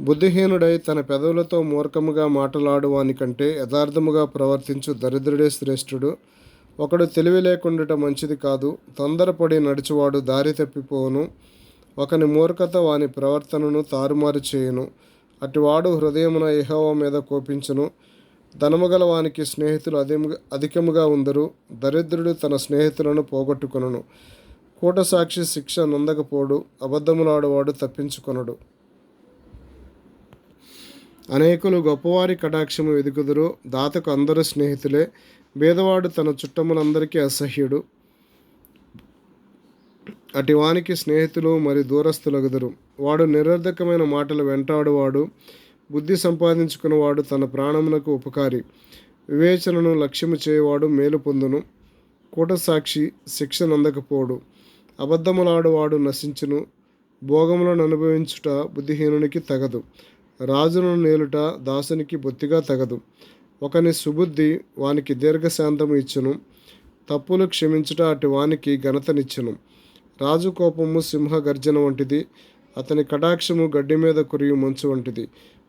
బుద్ధిహీనుడై తన పెదవులతో మూర్ఖముగా మాట్లాడువాని కంటే యథార్థముగా ప్రవర్తించు దరిద్రుడే శ్రేష్ఠుడు. ఒకడు తెలివి లేకుండుట మంచిది కాదు. తొందరపడి నడుచువాడు దారి తప్పిపోవును. ఒకని మూర్ఖత వాని ప్రవర్తనను తారుమారు చేయును. అటివాడు హృదయమున ఇహవ మీద కోపించును. ధనముగల వానికి స్నేహితులు అధిముగా అధికముగా ఉందరు. దరిద్రుడు తన స్నేహితులను పోగొట్టుకొనును. కూట సాక్షి శిక్ష నొందకపోడు. అబద్ధములాడువాడు తప్పించుకొనడు. అనేకులు గొప్పవారి కటాక్షము వెదుకుదురు దాతకు అందరూ స్నేహితులే. భేదవాడు తన చుట్టములందరికీ అసహ్యుడు. అటివానికి స్నేహితులు మరి దూరస్తులగుదురు వాడు నిరర్ధకమైన మాటలు వెంటాడువాడు. బుద్ధి సంపాదించుకున్నవాడు తన ప్రాణమునకు ఉపకారి. వివేచనను లక్ష్యము చేయవాడు మేలు పొందును. కూటసాక్షి శిక్ష నందకపోడు. అబద్ధములాడువాడు నశించును. భోగములను అనుభవించుట బుద్ధిహీనునికి తగదు. రాజును నేలుట దాసునికి బొత్తిగా తగదు. ఒకని సుబుద్ధి వానికి దీర్ఘశాంతము ఇచ్చును. తప్పులు క్షమించుట అటు వానికి ఘనతనిచ్చును. రాజు కోపము సింహ గర్జన వంటిది. అతని కటాక్షము గడ్డి మీద కురియు మంచు వంటిది.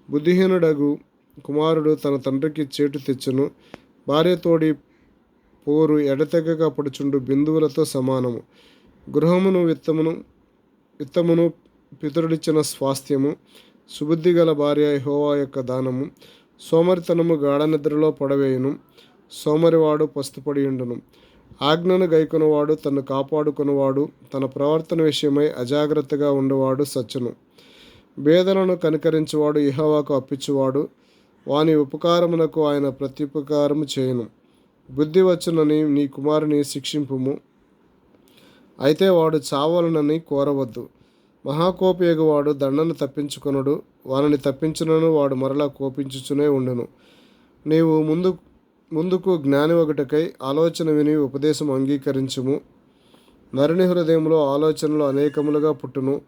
బుద్ధిహీనుడగు కుమారుడు తన తండ్రికి చేటు తెచ్చును. భార్యతోడి పోరు ఎడతెగక పడుచుండు బిందువులతో సమానము. గృహమును విత్తమును విత్తమును పితరుడిచ్చిన స్వాస్థ్యము. సుబుద్ధి గల భార్య యెహోవా యొక్క దానము సోమరితనము గాఢ నిద్రలో పడవేయును సోమరివాడు పస్తుపడియుండును ఆజ్ఞను గైకొనవాడు తను కాపాడుకున్నవాడు తన ప్రవర్తన విషయమై అజాగ్రత్తగా ఉండేవాడు సచ్చును. భేదలను కనికరించువాడు ఇహవాకు అప్పించువాడు వాని ఉపకారమునకు ఆయన ప్రత్యుపకారము చేయను. బుద్ధి వచ్చునని నీ కుమారుని శిక్షింపుము అయితే వాడు చావాలనని కోరవద్దు. మహాకోపేగువాడు దండను తప్పించుకొనుడు వానిని తప్పించునను వాడు మరలా కోపించుచునే ఉండును. నీవు ముందు ముందుకు జ్ఞాని ఒకటికై ఆలోచన విని ఉపదేశం అంగీకరించుము. నరుని హృదయంలో ఆలోచనలు అనేకములుగా పుట్టును.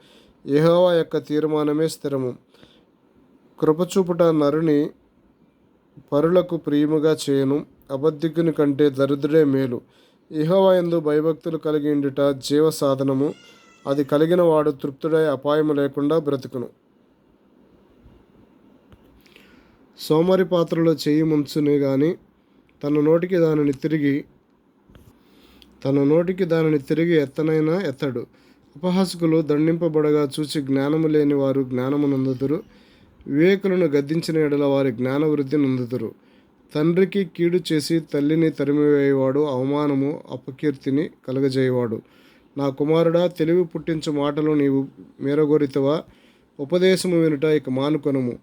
యెహోవా యొక్క తీర్మానమే స్థిరము. కృపచూపుట నరుని పరులకు ప్రియముగా చేయను. అబద్ధికుని కంటే దరిద్రుడే మేలు. ఇహోవా ఎందు భయభక్తులు కలిగి ఉండుట జీవ సాధనము. అది కలిగిన వాడు తృప్తుడై అపాయం లేకుండా బ్రతుకును. సోమరి పాత్రలో చేయి ముంచునే కానీ తన నోటికి దానిని తిరిగి తన నోటికి దానిని తిరిగి ఎత్తనైనా ఎత్తడు. అపహాసకులు దండింపబడగా చూచి జ్ఞానము లేని వారు జ్ఞానము నందుతురు వివేకులను గద్దించిన ఎడల వారి జ్ఞాన వృద్ధి నందుదురు. తండ్రికి కీడు చేసి తల్లిని తరిమివేయవాడు అవమానము అపకీర్తిని కలుగజేయవాడు. నా కుమారుడా తెలివి పుట్టించు మాటలు నీవు మేరగొరితవా? ఉపదేశము వినుట ఇక మానుకొనుము.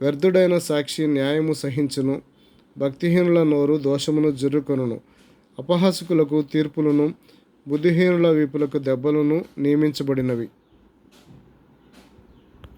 వ్యర్థుడైన సాక్షి న్యాయము సహించును. భక్తిహీనుల నోరు దోషమును జుర్రుకొనును. అపహాసకులకు తీర్పులను బుద్ధిహీనుల వీపులకు దెబ్బలను నియమించబడినవి.